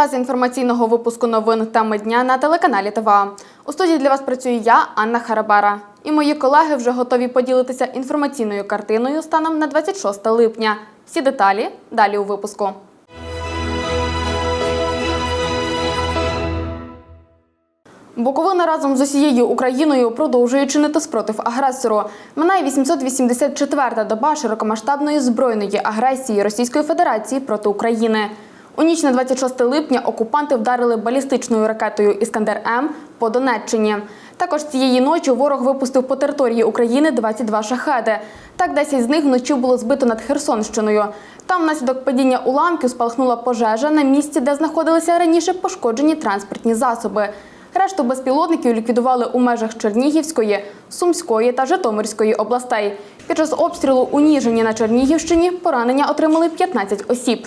Час інформаційного випуску новин теми дня на телеканалі ТВА. У студії для вас працюю я, Анна Харабара. І мої колеги вже готові поділитися інформаційною картиною станом на 26 липня. Всі деталі далі у випуску. Буковина разом з усією Україною продовжує чинити спротив агресору. Минає 884-та доба широкомасштабної збройної агресії Російської Федерації проти України. У ніч на 26 липня окупанти вдарили балістичною ракетою Іскандер М по Донеччині. Також цієї ночі ворог випустив по території України 22 шахеди. Так, 10 з них вночі було збито над Херсонщиною. Там внаслідок падіння уламків спалахнула пожежа на місці, де знаходилися раніше пошкоджені транспортні засоби. Решту безпілотників ліквідували у межах Чернігівської, Сумської та Житомирської областей. Під час обстрілу у Ніжині на Чернігівщині поранення отримали 15 осіб.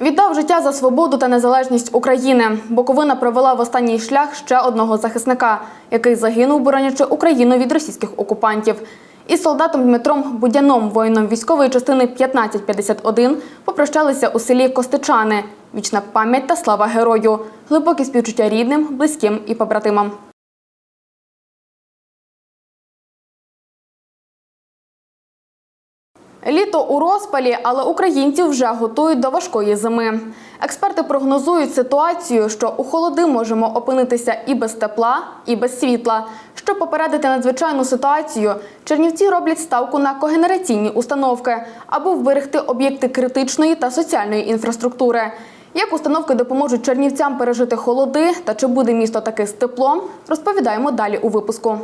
Віддав життя за свободу та незалежність України. Буковина провела в останній шлях ще одного захисника, який загинув, боронячи Україну від російських окупантів. Із солдатом Дмитром Будяном, воїном військової частини 1551, попрощалися у селі Костичани. Вічна пам'ять та слава герою, глибокі співчуття рідним, близьким і побратимам. Літо у розпалі, але українців вже готують до важкої зими. Експерти прогнозують ситуацію, що у холоди можемо опинитися і без тепла, і без світла. Щоб попередити надзвичайну ситуацію, чернівці роблять ставку на когенераційні установки, аби вберегти об'єкти критичної та соціальної інфраструктури. Як установки допоможуть чернівцям пережити холоди та чи буде місто таки з теплом, розповідаємо далі у випуску.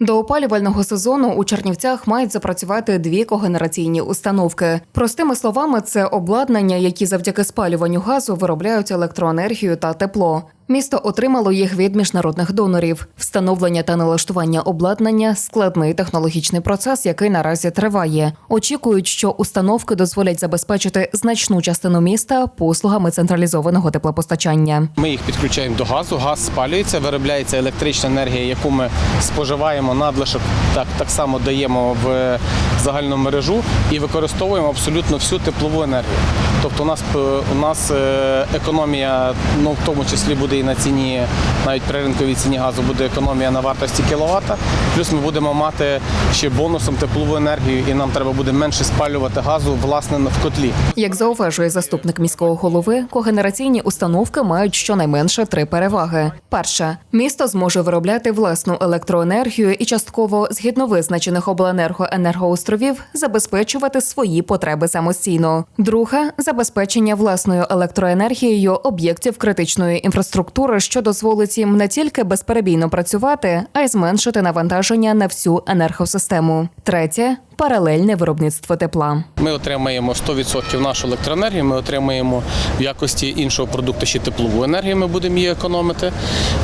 До опалювального сезону у Чернівцях мають запрацювати дві когенераційні установки. Простими словами, це обладнання, які завдяки спалюванню газу виробляють електроенергію та тепло. Місто отримало їх від міжнародних донорів. Встановлення та налаштування обладнання складний технологічний процес, який наразі триває. Очікують, що установки дозволять забезпечити значну частину міста послугами централізованого теплопостачання. Ми їх підключаємо до газу, газ спалюється, виробляється електрична енергія, яку ми споживаємо надлишок, так, так само даємо в загальну мережу і використовуємо абсолютно всю теплову енергію. Тобто у нас е, у нас е, економія, ну в тому числі буде і на ціні, навіть при ринковій ціні газу буде економія на вартості кіловата. Плюс ми будемо мати ще бонусом теплову енергію, і нам треба буде менше спалювати газу власне в котлі. Як зауважує заступник міського голови, когенераційні установки мають щонайменше три переваги: перше, місто зможе виробляти власну електроенергію і частково згідно визначених обленерго енергоостровів забезпечувати свої потреби самостійно. Друге забезпечення власною електроенергією об'єктів критичної інфраструктури, що дозволить їм не тільки безперебійно працювати, а й зменшити навантаження на всю енергосистему. Третє паралельне виробництво тепла. Ми отримаємо 100% нашу електроенергію, ми отримаємо в якості іншого продукту ще теплову енергію, ми будемо її економити.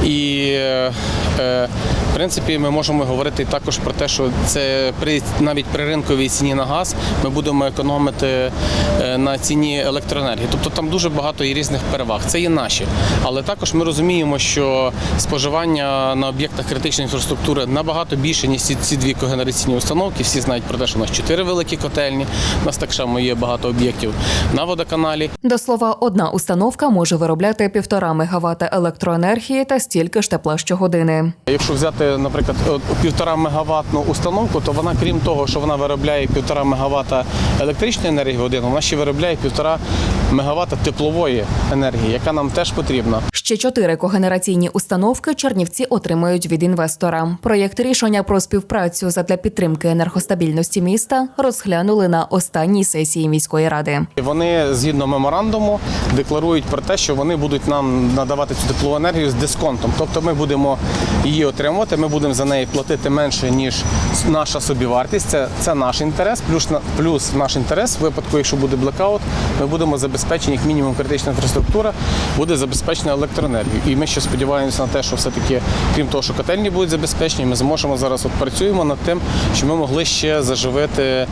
І е, е, в принципі ми можемо говорити також про те, що це при навіть при ринковій ціні на газ ми будемо економити е, на ціні електроенергії. Тобто там дуже багато є різних переваг. Це є наші. Але також ми розуміємо, що споживання на об'єктах критичної інфраструктури набагато більше, ніж ці, дві когенераційні установки. Всі знають про те, що у нас чотири великі котельні, у нас так само є багато об'єктів на водоканалі. До слова, одна установка може виробляти півтора мегаватта електроенергії та стільки ж тепла щогодини. Якщо взяти, наприклад, півтора мегаваттну установку, то вона, крім того, що вона виробляє півтора мегаватта електричної енергії в годину, вона ще виробляє півтора мегаватта теплової енергії, яка нам теж потрібна. Ще чотири когенераційні установки Чернівці отримають від інвестора. Проєкт рішення про співпрацю задля підтримки енергостабільності міста розглянули на останній сесії міської ради. Вони згідно меморандуму декларують про те, що вони будуть нам надавати цю теплову енергію з дисконтом. Тобто ми будемо її отримувати, ми будемо за неї платити менше ніж наша собівартість. Це, це наш інтерес. Плюс плюс наш інтерес в випадку, якщо буде блекаут, ми будемо забезпечені як мінімум критична інфраструктура, буде забезпечена електроенергією. І ми ще сподіваємося на те, що все таки, крім того, що котельні будуть забезпечені, ми зможемо зараз от працюємо над тим, що ми могли ще заживити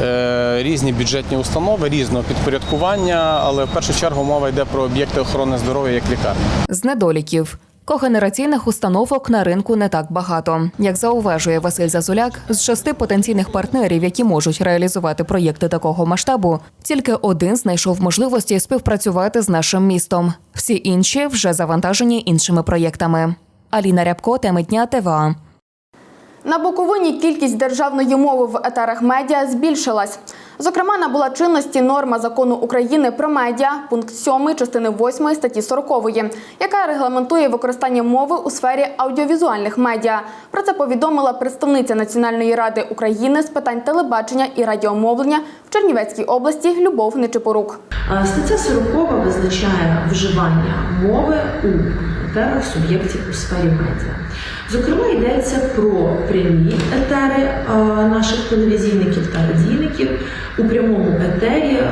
е, різні бюджетні установи різного підпорядкування, але в першу чергу мова йде про об'єкти охорони здоров'я як лікарні. З недоліків. Когенераційних установок на ринку не так багато. Як зауважує Василь Зазуляк, з шести потенційних партнерів, які можуть реалізувати проєкти такого масштабу, тільки один знайшов можливості співпрацювати з нашим містом. Всі інші вже завантажені іншими проєктами. Аліна Рябко, теми дня ТВА. На Буковині кількість державної мови в етерах медіа збільшилась. Зокрема, набула чинності норма закону України про медіа, пункт 7 частини 8 статті 40, яка регламентує використання мови у сфері аудіовізуальних медіа. Про це повідомила представниця Національної ради України з питань телебачення і радіомовлення в Чернівецькій області Любов Нечипорук. Стаття 40 визначає вживання мови у етерах суб'єктів у сфері медіа. Зокрема, йдеться про прямі етери е, наших телевізійників та радійників. У прямому етері, е,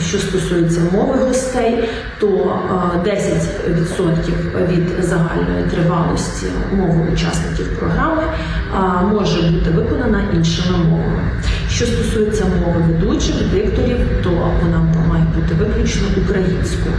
що стосується мови гостей, то е, 10% від загальної тривалості мови учасників програми е, може бути виконана іншими мовами. Що стосується мови ведучих, дикторів, виключно українською.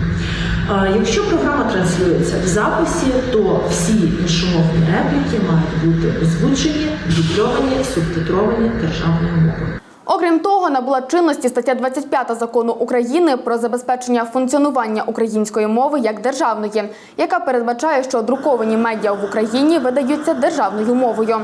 Е, Якщо програма транслюється в записі, то всі іншомовні репліки мають бути озвучені, дубльовані, субтитровані державною мовою. Окрім того, набула чинності стаття 25 закону України про забезпечення функціонування української мови як державної, яка передбачає, що друковані медіа в Україні видаються державною мовою.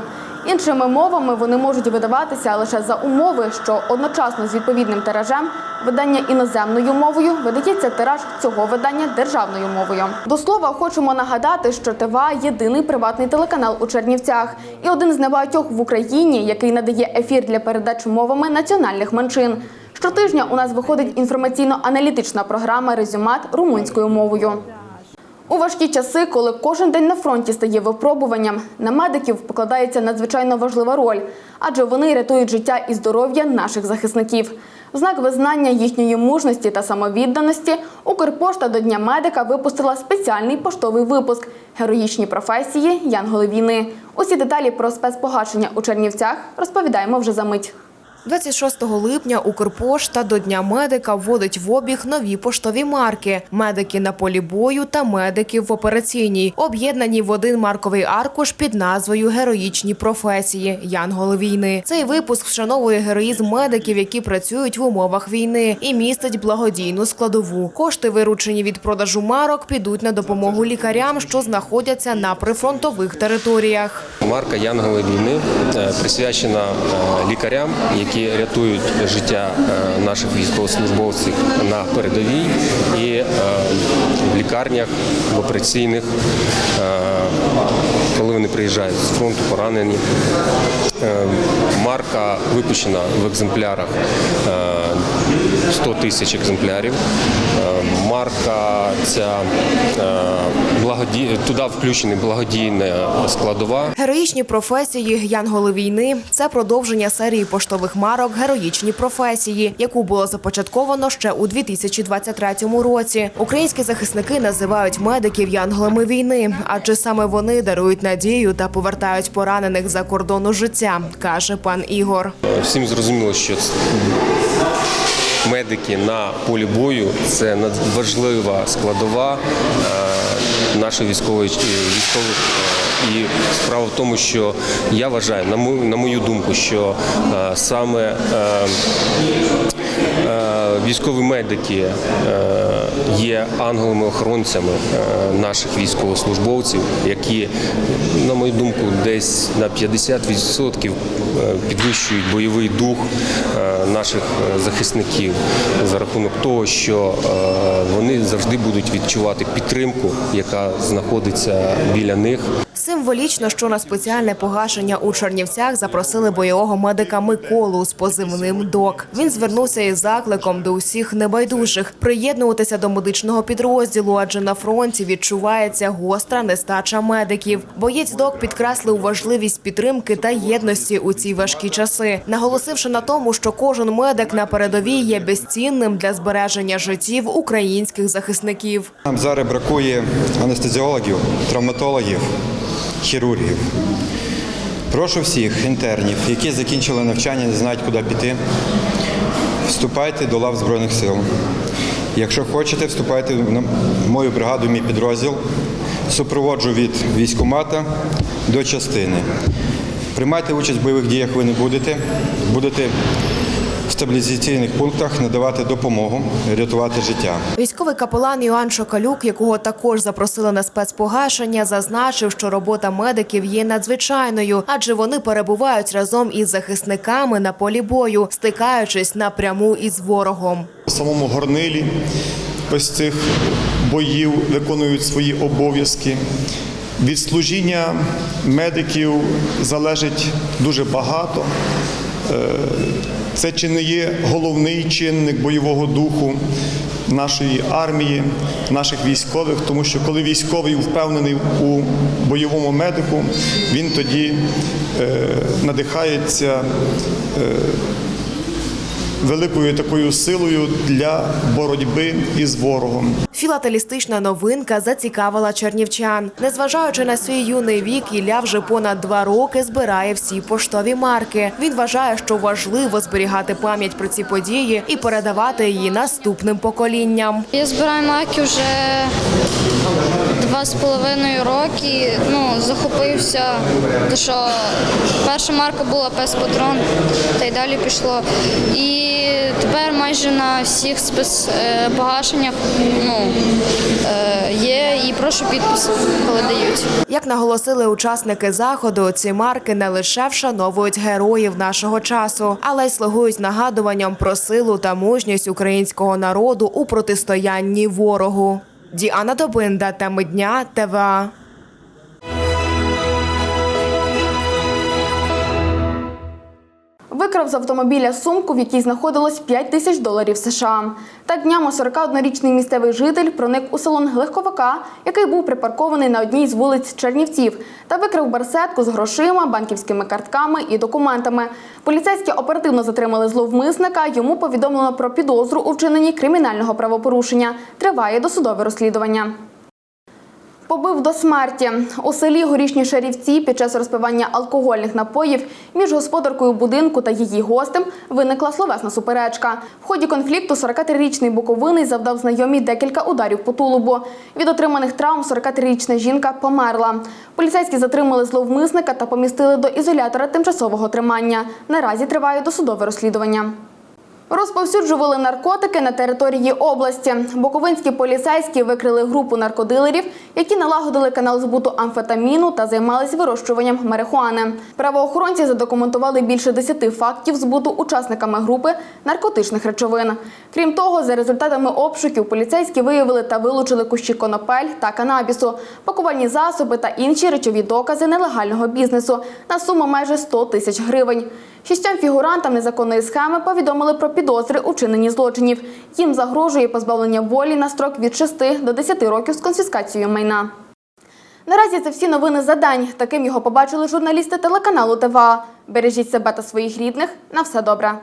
Іншими мовами вони можуть видаватися лише за умови, що одночасно з відповідним тиражем видання іноземною мовою видається тираж цього видання державною мовою. До слова, хочемо нагадати, що ТВА – єдиний приватний телеканал у Чернівцях і один з небагатьох в Україні, який надає ефір для передач мовами національних меншин. Щотижня у нас виходить інформаційно-аналітична програма Резюмат румунською мовою. У важкі часи, коли кожен день на фронті стає випробуванням, на медиків покладається надзвичайно важлива роль, адже вони рятують життя і здоров'я наших захисників. В знак визнання їхньої мужності та самовідданості Укрпошта до Дня медика випустила спеціальний поштовий випуск Героїчні професії Янголи війни. Усі деталі про спецпогашення у Чернівцях розповідаємо вже за мить. 26 липня Укрпошта до Дня медика вводить в обіг нові поштові марки: медики на полі бою та медики в операційній, об'єднані в один марковий аркуш під назвою Героїчні професії Янголи війни. Цей випуск вшановує героїзм медиків, які працюють в умовах війни, і містить благодійну складову. Кошти, виручені від продажу марок, підуть на допомогу лікарям, що знаходяться на прифронтових територіях. Марка Янголи війни е, присвячена е, лікарям, які рятують життя е, наших військовослужбовців на передовій і е, в лікарнях, в операційних, е, коли вони приїжджають з фронту, поранені. Марка випущена в екземплярах 100 тисяч екземплярів. Е, Марка ця е, благоді... туди включена благодійна складова. Героїчні професії Янголи війни це продовження серії поштових марок Героїчні професії, яку було започатковано ще у 2023 році. Українські захисники називають медиків янголами війни, адже саме вони дарують надію та повертають поранених за кордону життя, каже пан Ігор. Всім зрозуміло, що ц- медики на полі бою це надважлива складова е, нашої військової військових. е, І справа в тому, що я вважаю, на мою, на мою думку, що е, саме е, е, військові медики е, є ангелами-охоронцями е, наших військовослужбовців, які, на мою думку, десь на 50% е, підвищують бойовий дух е, наших захисників за рахунок того, що вони завжди будуть відчувати підтримку, яка знаходиться біля них. Символічно, що на спеціальне погашення у Чернівцях запросили бойового медика Миколу з позивним ДОК. Він звернувся із закликом до усіх небайдужих приєднуватися до медичного підрозділу, адже на фронті відчувається гостра нестача медиків. Боєць ДОК підкреслив важливість підтримки та єдності у ці важкі часи, наголосивши на тому, що кожен медик на передовій є безцінним для збереження життів українських захисників. Нам зараз бракує анестезіологів, травматологів, хірургів. Прошу всіх інтернів, які закінчили навчання, не знають, куди піти, вступайте до лав Збройних сил. Якщо хочете, вступайте в мою бригаду, мій підрозділ. Супроводжу від військкомата до частини. Приймайте участь в бойових діях ви не будете. Будете стабілізаційних пунктах надавати допомогу, рятувати життя. Військовий капелан Йоанн Шокалюк, якого також запросили на спецпогашення, зазначив, що робота медиків є надзвичайною, адже вони перебувають разом із захисниками на полі бою, стикаючись напряму із ворогом. в самому горнилі ось цих боїв виконують свої обов'язки. Від служіння медиків залежить дуже багато. Е, Це чи не є головний чинник бойового духу нашої армії, наших військових, тому що коли військовий впевнений у бойовому медику, він тоді е, надихається великою такою силою для боротьби із ворогом. Філателістична новинка зацікавила чернівчан. Незважаючи на свій юний вік, Ілля вже понад два роки збирає всі поштові марки. Він вважає, що важливо зберігати пам'ять про ці події і передавати її наступним поколінням. Я збираю маки вже два з половиною роки. Ну, захопився, то що перша марка була пес патрон, та й далі пішло. І тепер майже на всіх спецпогашеннях ну, е, є і прошу підпис, коли дають. Як наголосили учасники заходу, ці марки не лише вшановують героїв нашого часу, але й слугують нагадуванням про силу та мужність українського народу у протистоянні ворогу. Діана Добинда, теми дня, ТВА. Викрав з автомобіля сумку, в якій знаходилось 5 тисяч доларів США. Так днями 41-річний місцевий житель проник у салон легковика, який був припаркований на одній з вулиць Чернівців, та викрав барсетку з грошима, банківськими картками і документами. Поліцейські оперативно затримали зловмисника. Йому повідомлено про підозру у вчиненні кримінального правопорушення. Триває досудове розслідування. Побив до смерті у селі Горішні Шарівці під час розпивання алкогольних напоїв між господаркою будинку та її гостем виникла словесна суперечка. В ході конфлікту 43-річний Буковиний завдав знайомій декілька ударів по тулубу. Від отриманих травм 43-річна жінка померла. Поліцейські затримали зловмисника та помістили до ізолятора тимчасового тримання. Наразі триває досудове розслідування. Розповсюджували наркотики на території області. Буковинські поліцейські викрили групу наркодилерів, які налагодили канал збуту амфетаміну та займалися вирощуванням марихуани. Правоохоронці задокументували більше 10 фактів збуту учасниками групи наркотичних речовин. Крім того, за результатами обшуків поліцейські виявили та вилучили кущі конопель та канабісу, пакувальні засоби та інші речові докази нелегального бізнесу на суму майже 100 тисяч гривень. Шістьом фігурантам незаконної схеми повідомили про підозри у вчиненні злочинів. Їм загрожує позбавлення волі на строк від 6 до 10 років з конфіскацією майна. Наразі це всі новини за день. Таким його побачили журналісти телеканалу ТВА. Бережіть себе та своїх рідних. На все добре.